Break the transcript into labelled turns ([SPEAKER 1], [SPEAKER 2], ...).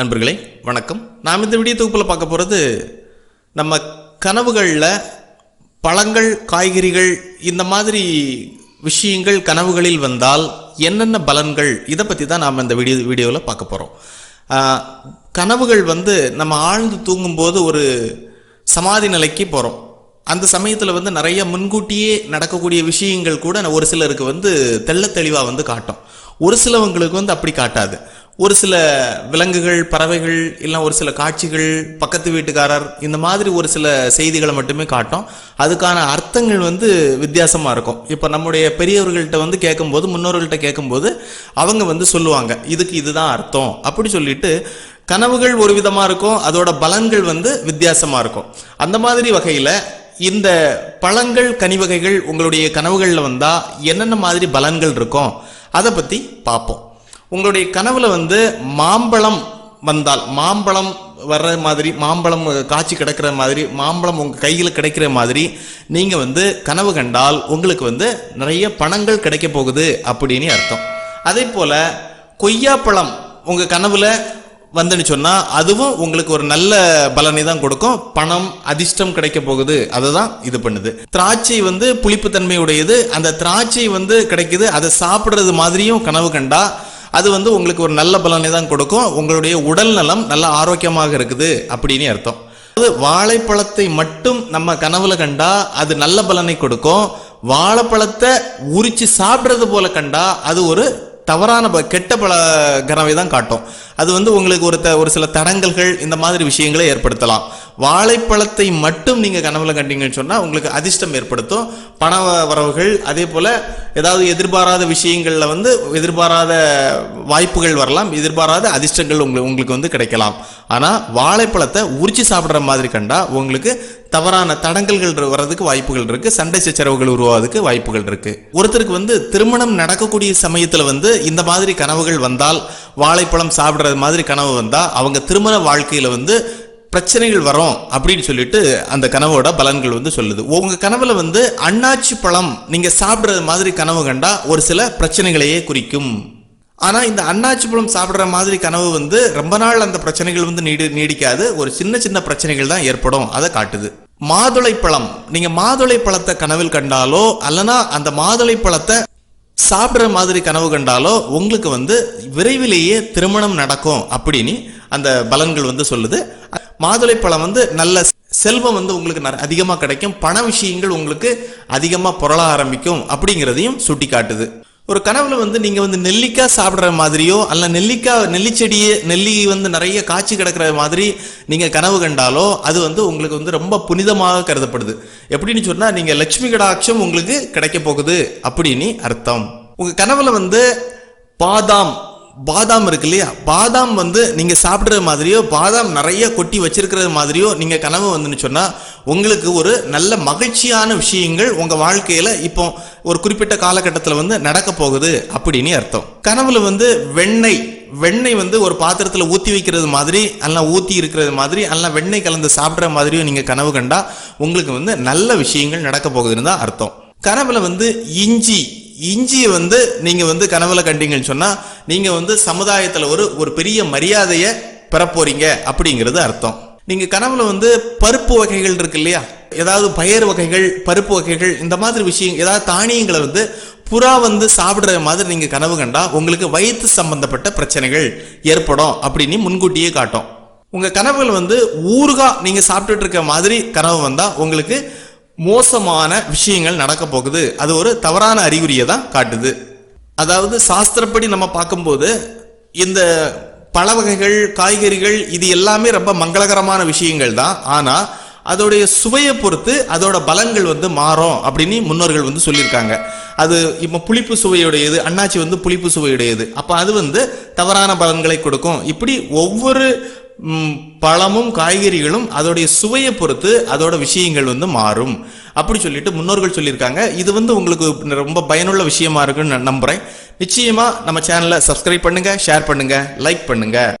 [SPEAKER 1] அன்பர்களே வணக்கம். நாம் இந்த வீடியோ தொகுப்பில் பார்க்க போகிறது நம்ம கனவுகளில் பழங்கள் காய்கறிகள் இந்த மாதிரி விஷயங்கள் கனவுகளில் வந்தால் என்னென்ன பலன்கள் இதை பற்றி தான் நாம் இந்த வீடியோ வீடியோவில் பார்க்க போகிறோம் கனவுகள் வந்து நம்ம ஆழ்ந்து தூங்கும்போது ஒரு சமாதி நிலைக்கு போகிறோம் அந்த சமயத்தில் வந்து நிறைய முன்கூட்டியே நடக்கக்கூடிய விஷயங்கள் கூட ஒரு சிலருக்கு வந்து தெள்ள தெளிவாக வந்து காட்டும். ஒரு சிலவங்களுக்கு வந்து அப்படி காட்டாது. ஒரு சில விலங்குகள் பறவைகள் இல்லை ஒரு சில காட்சிகள் பக்கத்து வீட்டுக்காரர் இந்த மாதிரி ஒரு சில செய்திகளை மட்டுமே காட்டும். அதுக்கான அர்த்தங்கள் வந்து வித்தியாசமாக இருக்கும். இப்போ நம்முடைய பெரியவர்கள்ட்ட வந்து கேட்கும்போது முன்னோர்கள்ட்ட கேட்கும்போது அவங்க வந்து சொல்லுவாங்க இதுக்கு இதுதான் அர்த்தம். அப்படி சொல்லிட்டு கனவுகள் ஒரு விதமாக இருக்கும் அதோட பலன்கள் வந்து வித்தியாசமாக இருக்கும். அந்த மாதிரி வகையில் இந்த பழங்கள் கனிவகைகள் உங்களுடைய கனவுகளில் வந்தால் என்னென்ன மாதிரி பலன்கள் இருக்கும் அதை பற்றி பார்ப்போம். உங்களுடைய கனவுல வந்து மாம்பழம் வந்தால் மாம்பழம் வர்ற மாதிரி மாம்பழம் காய்ச்சி கிடக்கிற மாதிரி மாம்பழம் உங்கள் கையில் கிடைக்கிற மாதிரி நீங்கள் வந்து கனவு கண்டால் உங்களுக்கு வந்து நிறைய பணங்கள் கிடைக்க போகுது அப்படின்னு அர்த்தம். அதே போல் கொய்யாப்பழம் உங்கள் கனவுல வந்துன்னு சொன்னால் அதுவும் உங்களுக்கு ஒரு நல்ல பலனை தான் கொடுக்கும். பணம் அதிர்ஷ்டம் கிடைக்க போகுது. அதுதான் இது பண்ணுது. திராட்சை வந்து புளிப்புத்தன்மையுடையது. அந்த திராட்சை வந்து கிடைக்குது. அதை சாப்பிட்றது மாதிரியும் கனவு கண்டால் அது வந்து உங்களுக்கு ஒரு நல்ல பலனை தான் கொடுக்கும். உங்களுடைய உடல் நலம் நல்ல ஆரோக்கியமாக இருக்குது அப்படின்னு அர்த்தம். அது வாழைப்பழத்தை மட்டும் நம்ம கனவுல கண்டா அது நல்ல பலனை கொடுக்கும். வாழைப்பழத்தை உரிச்சு சாப்பிட்றது போல கண்டா அது ஒரு தவறான ப- கெட்ட பல கனவை தான் காட்டும். அது வந்து உங்களுக்கு ஒரு த ஒரு சில தடங்கல்கள் இந்த மாதிரி விஷயங்களை ஏற்படுத்தலாம். வாழைப்பழத்தை மட்டும் நீங்கள் கனவுல கண்டிங்கன்னு சொன்னால் உங்களுக்கு அதிர்ஷ்டம் ஏற்படுத்தும். பண வரவுகள் அதே போல் ஏதாவது எதிர்பாராத விஷயங்களில் வந்து எதிர்பாராத வாய்ப்புகள் வரலாம். எதிர்பாராத அதிர்ஷ்டங்கள் உங்களுக்கு உங்களுக்கு வந்து கிடைக்கலாம். ஆனால் வாழைப்பழத்தை உரிச்சு சாப்பிட்ற மாதிரி கண்டால் உங்களுக்கு தவறான தடங்கல்கள் வர்றதுக்கு வாய்ப்புகள் இருக்குது சண்டை சச்சரவுகள் உருவாவதுக்கு வாய்ப்புகள் இருக்குது ஒருத்தருக்கு வந்து திருமணம் நடக்கக்கூடிய சமயத்தில் வந்து இந்த மாதிரி கனவுகள் வந்தால் வாழைப்பழம் சாப்பிட்றது மாதிரி கனவு வந்தால் அவங்க திருமண வாழ்க்கையில் வந்து பிரச்சனைகள் வரும் அப்படின்னு சொல்லிட்டு அந்த கனவோட பலன்கள் வந்து சொல்லுது. உங்க கனவுல வந்து அண்ணாச்சி பழம் நீங்க சாப்பிட்றது மாதிரி கனவு கண்டா ஒரு சில பிரச்சனைகளையே குறிக்கும். ஆனால் இந்த அண்ணாச்சி பழம் சாப்பிட்ற மாதிரி கனவு வந்து ரொம்ப நாள் அந்த பிரச்சனைகள் வந்து நீடி நீடிக்காது. ஒரு சின்ன சின்ன பிரச்சனைகள் தான் ஏற்படும். அதை காட்டுது. மாதுளை பழம். நீங்கள் மாதுளை பழத்தை கனவில் கண்டாலோ அல்லனா அந்த மாதுளை பழத்தை சாப்பிட்ற மாதிரி கனவு கண்டாலோ உங்களுக்கு வந்து விரைவிலேயே திருமணம் நடக்கும் அப்படின்னு அந்த பலன்கள் வந்து சொல்லுது. மாதுளை பழம் வந்து நல்ல செல்வம் வந்து உங்களுக்கு அதிகமாக கிடைக்கும். பண விஷயங்கள் உங்களுக்கு அதிகமாக புரள ஆரம்பிக்கும் அப்படிங்கிறதையும் சுட்டி காட்டுது ஒரு கனவுல வந்து நீங்க வந்து நெல்லிக்காய் சாப்பிடுற மாதிரியோ அல்ல நெல்லிக்காய் நெல்லிச்செடியே நெல்லி வந்து நிறைய காய்ச்சி கிடக்கிற மாதிரி நீங்க கனவு கண்டாலோ அது வந்து உங்களுக்கு வந்து ரொம்ப புனிதமாக கருதப்படுது. எப்படின்னு சொன்னா நீங்க லட்சுமி கடாட்சம் உங்களுக்கு கிடைக்க போகுது அப்படின்னு அர்த்தம். உங்க கனவுல வந்து பாதாம் பாதாம் இருக்கு இல்லையா? பாதாம் வந்து நீங்க சாப்பிடுற மாதிரியோ பாதாம் நிறைய கொட்டி வச்சிருக்கிறது மாதிரியோ நீங்க கனவு வந்துன்னு சொன்னா உங்களுக்கு ஒரு நல்ல மகிழ்ச்சியான விஷயங்கள் உங்க வாழ்க்கையில இப்போ ஒரு குறிப்பிட்ட காலகட்டத்தில் வந்து நடக்க போகுது அப்படின்னு அர்த்தம். கனவுல வந்து வெண்ணெய் வெண்ணெய் வந்து ஒரு பாத்திரத்தில் ஊற்றி வைக்கிறது மாதிரி எல்லாம் ஊற்றி இருக்கிறது மாதிரி எல்லாம் வெண்ணெய் கலந்து சாப்பிட்ற மாதிரியும் நீங்கள் கனவு கண்டா உங்களுக்கு வந்து நல்ல விஷயங்கள் நடக்க போகுதுன்னு தான் அர்த்தம். கனவுல வந்து இஞ்சி இஞ்சியை வந்து நீங்கள் வந்து கனவுல கண்டீங்கன்னு சொன்னால் நீங்கள் வந்து சமுதாயத்தில் ஒரு ஒரு பெரிய மரியாதையை பெறப்போறீங்க அப்படிங்கிறது அர்த்தம். நீங்க கனவுல வந்து பருப்பு வகைகள் இருக்கு இல்லையா ஏதாவது பயிர் வகைகள் பருப்பு வகைகள் இந்த மாதிரி விஷயம் ஏதாவது தானியங்களை வந்து புறா வந்து சாப்பிடுற மாதிரி நீங்க கனவு கண்டா உங்களுக்கு வயிற்று சம்பந்தப்பட்ட பிரச்சனைகள் ஏற்படும் அப்படின்னு முன்கூட்டியே காட்டும். உங்க கனவுகள் வந்து ஊறுகா நீங்க சாப்பிட்டுட்டு இருக்க மாதிரி கனவு வந்தா உங்களுக்கு மோசமான விஷயங்கள் நடக்க போகுது. அது ஒரு தவறான அறிகுறியை தான் காட்டுது. அதாவது சாஸ்திரப்படி நம்ம பார்க்கும்போது இந்த பழ வகைகள் காய்கறிகள் இது எல்லாமே ரொம்ப மங்களகரமான விஷயங்கள் தான். ஆனால் அதோடைய சுவையை பொறுத்து அதோட பலங்கள் வந்து மாறும் அப்படின்னு முன்னோர்கள் வந்து சொல்லியிருக்காங்க. அது இப்போ புளிப்பு சுவையுடையது அண்ணாச்சி வந்து புளிப்பு சுவையுடையது. அப்போ அது வந்து தவறான பலன்களை கொடுக்கும். இப்படி ஒவ்வொரு பழமும் காய்கறிகளும் அதோடைய சுவையை பொறுத்து அதோட விஷயங்கள் வந்து மாறும். அப்படி சொல்லிட்டு முன்னோர்கள் சொல்லியிருக்காங்க. இது வந்து உங்களுக்கு ரொம்ப பயனுள்ள விஷயமா இருக்குன்னு நான் நம்புறேன். நிச்சயமா நம்ம சேனலை சப்ஸ்கிரைப் பண்ணுங்க ஷேர் பண்ணுங்க லைக் பண்ணுங்க.